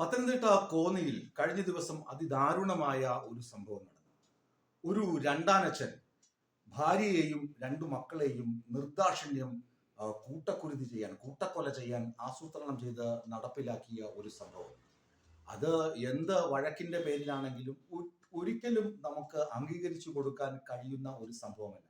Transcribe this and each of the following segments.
പത്തനംതിട്ട കോന്നിയിൽ കഴിഞ്ഞ ദിവസം അതിദാരുണമായ ഒരു സംഭവം നടന്നു. ഒരു രണ്ടാനച്ഛൻ ഭാര്യയെയും രണ്ടു മക്കളെയും നിർദാക്ഷിണ്യം കൂട്ടക്കുരുതി ചെയ്യാൻ കൂട്ടക്കൊല ചെയ്യാൻ ആസൂത്രണം ചെയ്ത് നടപ്പിലാക്കിയ ഒരു സംഭവം. അത് എന്ത് വഴക്കിന്റെ പേരിലാണെങ്കിലും ഒരിക്കലും നമുക്ക് അംഗീകരിച്ചു കൊടുക്കാൻ കഴിയുന്ന ഒരു സംഭവമല്ല.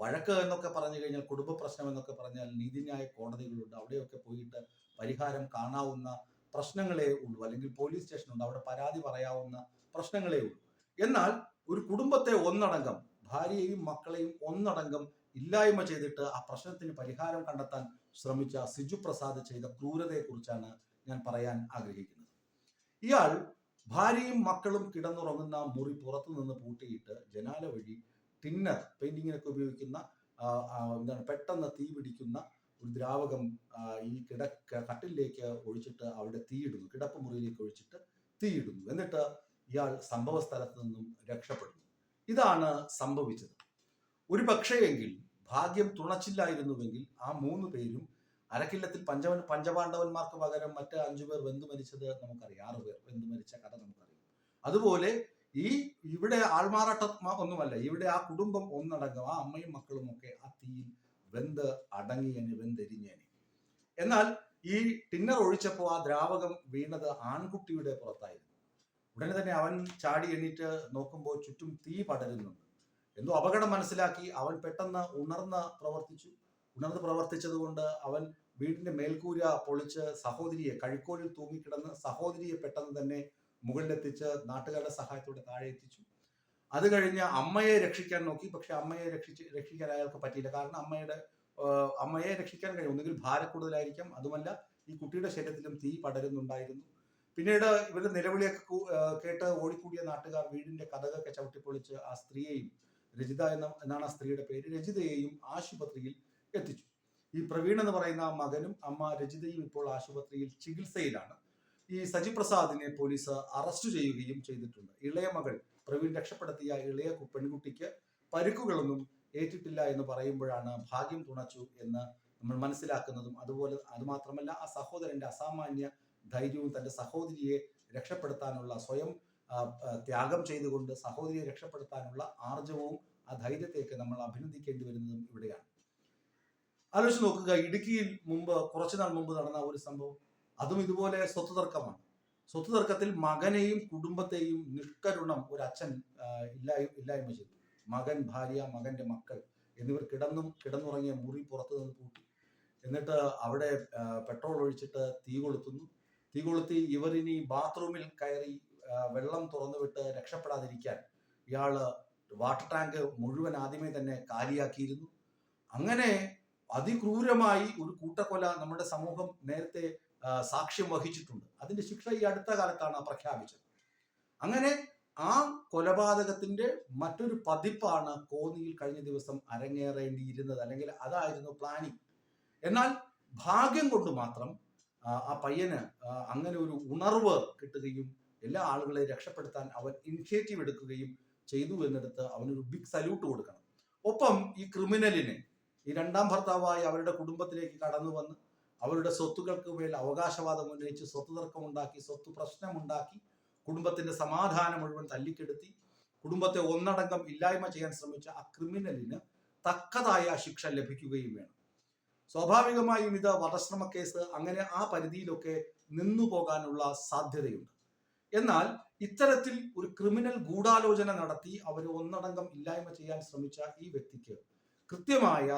വഴക്ക് എന്നൊക്കെ പറഞ്ഞു കഴിഞ്ഞാൽ കുടുംബ പ്രശ്നം എന്നൊക്കെ പറഞ്ഞാൽ നീതിന്യായ കോടതികളുണ്ട്. അവിടെയൊക്കെ പോയിട്ട് പരിഹാരം കാണാവുന്ന പ്രശ്നങ്ങളേ ഉള്ളൂ. അല്ലെങ്കിൽ പോലീസ് സ്റ്റേഷനുണ്ട് അവിടെ പരാതി പറയാവുന്ന പ്രശ്നങ്ങളേ ഉള്ളൂ. എന്നാൽ ഒരു കുടുംബത്തെ ഒന്നടങ്കം ഭാര്യയെയും മക്കളെയും ഒന്നടങ്കം ഇല്ലായ്മ ചെയ്തിട്ട് ആ പ്രശ്നത്തിന് പരിഹാരം കണ്ടെത്താൻ ശ്രമിച്ച സിജു പ്രസാദ് ചെയ്ത ക്രൂരതയെക്കുറിച്ചാണ് ഞാൻ പറയാൻ ആഗ്രഹിക്കുന്നത്. ഇയാൾ ഭാര്യയും മക്കളും കിടന്നുറങ്ങുന്ന മുറി പുറത്തു നിന്ന് പൂട്ടിയിട്ട് ജനാല വഴി ടിന്നർ പെയിന്റിങ്ങിനൊക്കെ ഉപയോഗിക്കുന്ന എന്താണ് പെട്ടെന്ന് തീ പിടിക്കുന്ന ഒരു ദ്രാവകം ഈ കിടക്ക കട്ടിലേക്ക് ഒഴിച്ചിട്ട് അവിടെ തീയിടുന്നു. കിടപ്പ് മുറിയിലേക്ക് ഒഴിച്ചിട്ട് തീയിടുന്നു. എന്നിട്ട് ഇയാൾ സംഭവ സ്ഥലത്ത് നിന്നും രക്ഷപ്പെടുന്നു. ഇതാണ് സംഭവിച്ചത്. ഒരു പക്ഷേയെങ്കിൽ ഭാഗ്യം തുണച്ചില്ലായിരുന്നുവെങ്കിൽ ആ മൂന്ന് പേരും അരക്കില്ലത്തിൽ പഞ്ചവൻ പഞ്ചപാണ്ഡവന്മാർക്ക് പകരം മറ്റ് അഞ്ചു പേർ വെന്തു മരിച്ചത് നമുക്കറിയാം. ആറ് പേർ വെന്തു മരിച്ച കഥ നമുക്കറിയാം. അതുപോലെ ഈ ഇവിടെ ആൾമാറാട്ട ഒന്നുമല്ല. ഇവിടെ ആ കുടുംബം ഒന്നടങ്കം ആ അമ്മയും മക്കളും ഒക്കെ ആ തീയിൽ വെന്ത് അടങ്ങിയനെ വെന്തെരിഞ്ഞേനെ എന്നാൽ ഈ ടിന്നർ ഒഴിച്ചപ്പോൾ ആ ദ്രാവകം വീണത് ആൺകുട്ടിയുടെ പുറത്തായിരുന്നു. ഉടനെ തന്നെ അവൻ ചാടി എണീറ്റ് നോക്കുമ്പോൾ ചുറ്റും തീ പടരുന്നുണ്ട്. എന്തോ അപകടം മനസ്സിലാക്കി അവൻ പെട്ടെന്ന് ഉണർന്ന് പ്രവർത്തിച്ചു. ഉണർന്ന് പ്രവർത്തിച്ചതുകൊണ്ട് അവൻ വീടിന്റെ മേൽക്കൂര പൊളിച്ച് സഹോദരിയെ കഴിക്കോലിൽ തൂങ്ങിക്കിടന്ന് സഹോദരിയെ പെട്ടെന്ന് തന്നെ മുകളിലെത്തിച്ച് നാട്ടുകാരുടെ സഹായത്തോടെ താഴെ എത്തിച്ചു. അത് കഴിഞ്ഞ് അമ്മയെ രക്ഷിക്കാൻ നോക്കി. പക്ഷെ അമ്മയെ രക്ഷിച്ച് രക്ഷിക്കാൻ അയാൾക്ക് പറ്റിയില്ല. കാരണം അമ്മയുടെ അമ്മയെ രക്ഷിക്കാൻ കഴിയും. ഒന്നുകിൽ ഭാരക്കൂടുതലായിരിക്കാം അതുമല്ല ഈ കുട്ടിയുടെ ശരീരത്തിലും തീ പടരുന്നുണ്ടായിരുന്നു. പിന്നീട് ഇവരുടെ നിലവിളിയൊക്കെ കേട്ട് ഓടിക്കൂടിയ നാട്ടുകാർ വീടിന്റെ കഥകൊക്കെ ചവിട്ടിപ്പൊളിച്ച് ആ സ്ത്രീയെയും രജിത എന്ന എന്നാണ് ആ സ്ത്രീയുടെ പേര് രജിതയെയും ആശുപത്രിയിൽ എത്തിച്ചു. ഈ പ്രവീൺ എന്ന് പറയുന്ന മകനും അമ്മ രജിതയും ഇപ്പോൾ ആശുപത്രിയിൽ ചികിത്സയിലാണ്. ഈ സജി പ്രസാദിനെ പോലീസ് അറസ്റ്റ് ചെയ്യുകയും ചെയ്തിട്ടുണ്ട്. ഇളയ മകൾ പ്രവീൺ രക്ഷപ്പെടുത്തിയ ഇളയ പെൺകുട്ടിക്ക് പരുക്കുകളൊന്നും ഏറ്റിട്ടില്ല എന്ന് പറയുമ്പോഴാണ് ഭാഗ്യം തുണച്ചു എന്ന് നമ്മൾ മനസ്സിലാക്കുന്നതും. അതുപോലെ അതുമാത്രമല്ല ആ സഹോദരന്റെ അസാമാന്യ ധൈര്യവും തന്റെ സഹോദരിയെ രക്ഷപ്പെടുത്താനുള്ള സ്വയം ത്യാഗം ചെയ്തുകൊണ്ട് സഹോദരിയെ രക്ഷപ്പെടുത്താനുള്ള ആർജവവും ആ ധൈര്യത്തേക്ക് നമ്മൾ അഭിനന്ദിക്കേണ്ടി വരുന്നതും ഇവിടെയാണ്. ആലോചിച്ച് നോക്കുക ഇടുക്കിയിൽ മുമ്പ് കുറച്ചുനാൾ മുമ്പ് നടന്ന ഒരു സംഭവം അതും ഇതുപോലെ സ്വത്ത് തർക്കമാണ് സ്വത്ത് തർക്കത്തിൽ മകനെയും കുടുംബത്തെയും നിഷ്കരുണം ഒരു അച്ഛൻ ആ, ഇല്ലായ്മ ചെയ്തു. മകൻ ഭാര്യ മകന്റെ മക്കൾ എന്നിവർ കിടന്നും കിടന്നുറങ്ങിയ മുറി പുറത്തു നിന്ന് പൂട്ടി. എന്നിട്ട് അവിടെ പെട്രോൾ ഒഴിച്ചിട്ട് തീ കൊളുത്തുന്നു. തീ കൊളുത്തി ഇവർ ഇനി ബാത്റൂമിൽ കയറി വെള്ളം തുറന്നു വിട്ട് രക്ഷപ്പെടാതിരിക്കാൻ ഇയാൾ വാട്ടർ ടാങ്ക് മുഴുവൻ ആദ്യമേ തന്നെ കാലിയാക്കിയിരുന്നു. അങ്ങനെ അതിക്രൂരമായി ഒരു കൂട്ടക്കൊല നമ്മുടെ സമൂഹം നേരത്തെ സാക്ഷ്യം വഹിച്ചിട്ടുണ്ട്. അതിന്റെ ശിക്ഷ ഈ അടുത്ത കാലത്താണ് പ്രഖ്യാപിച്ചത്. അങ്ങനെ ആ കൊലപാതകത്തിന്റെ മറ്റൊരു പതിപ്പാണ് കോന്നിയിൽ കഴിഞ്ഞ ദിവസം അരങ്ങേറേണ്ടിയിരുന്നത്. അല്ലെങ്കിൽ അതായിരുന്നു പ്ലാനിങ് എന്നാൽ ഭാഗ്യം കൊണ്ട് മാത്രം ആ, പയ്യന് അങ്ങനെ ഒരു ഉണർവ് കിട്ടുകയും എല്ലാ ആളുകളെ രക്ഷപ്പെടുത്താൻ അവൻ ഇനിഷ്യേറ്റീവ് എടുക്കുകയും ചെയ്തു എന്നിടത്ത് അവനൊരു ബിഗ് സല്യൂട്ട് കൊടുക്കണം. ഒപ്പം ഈ ക്രിമിനലിനെ ഈ രണ്ടാം ഭർത്താവായി അവരുടെ കുടുംബത്തിലേക്ക് കടന്നു വന്ന് അവരുടെ സ്വത്തുക്കൾക്ക് മേൽ അവകാശവാദം ഉന്നയിച്ച് സ്വത്ത് തർക്കമുണ്ടാക്കി സ്വത്ത് പ്രശ്നമുണ്ടാക്കി കുടുംബത്തിന്റെ സമാധാനം മുഴുവൻ തല്ലിക്കെടുത്തി കുടുംബത്തെ ഒന്നടങ്കം ഇല്ലായ്മ ചെയ്യാൻ ശ്രമിച്ച ആ ക്രിമിനലിന് തക്കതായ ശിക്ഷ ലഭിക്കുകയും വേണം. സ്വാഭാവികമായും ഇത് വധശ്രമ കേസ് അങ്ങനെ ആ പരിധിയിലൊക്കെ നിന്നു പോകാനുള്ള സാധ്യതയുണ്ട്. എന്നാൽ ഇത്തരത്തിൽ ഒരു ക്രിമിനൽ ഗൂഢാലോചന നടത്തി അവരെ ഒന്നടങ്കം ഇല്ലായ്മ ചെയ്യാൻ ശ്രമിച്ച ഈ വ്യക്തിക്ക് കൃത്യമായ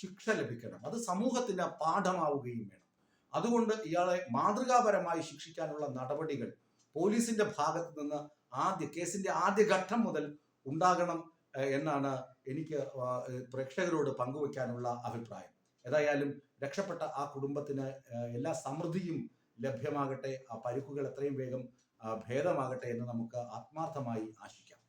ശിക്ഷ ലഭിക്കണം. അത് സമൂഹത്തിന് പാഠമാവുകയും വേണം. അതുകൊണ്ട് ഇയാളെ മാതൃകാപരമായി ശിക്ഷിക്കാനുള്ള നടപടികൾ പോലീസിന്റെ ഭാഗത്ത് നിന്ന് ആദ്യ കേസിന്റെ ആദ്യ ഘട്ടം മുതൽ ഉണ്ടാകണം എന്നാണ് എനിക്ക് പ്രേക്ഷകരോട് പങ്കുവെക്കാനുള്ള അഭിപ്രായം. ഏതായാലും രക്ഷപ്പെട്ട ആ കുടുംബത്തിന് എല്ലാ സമൃദ്ധിയും ലഭ്യമാകട്ടെ ആ പരിക്കുകൾ എത്രയും വേഗം ഭേദമാകട്ടെ എന്ന് നമുക്ക് ആത്മാർത്ഥമായി ആശിക്കാം.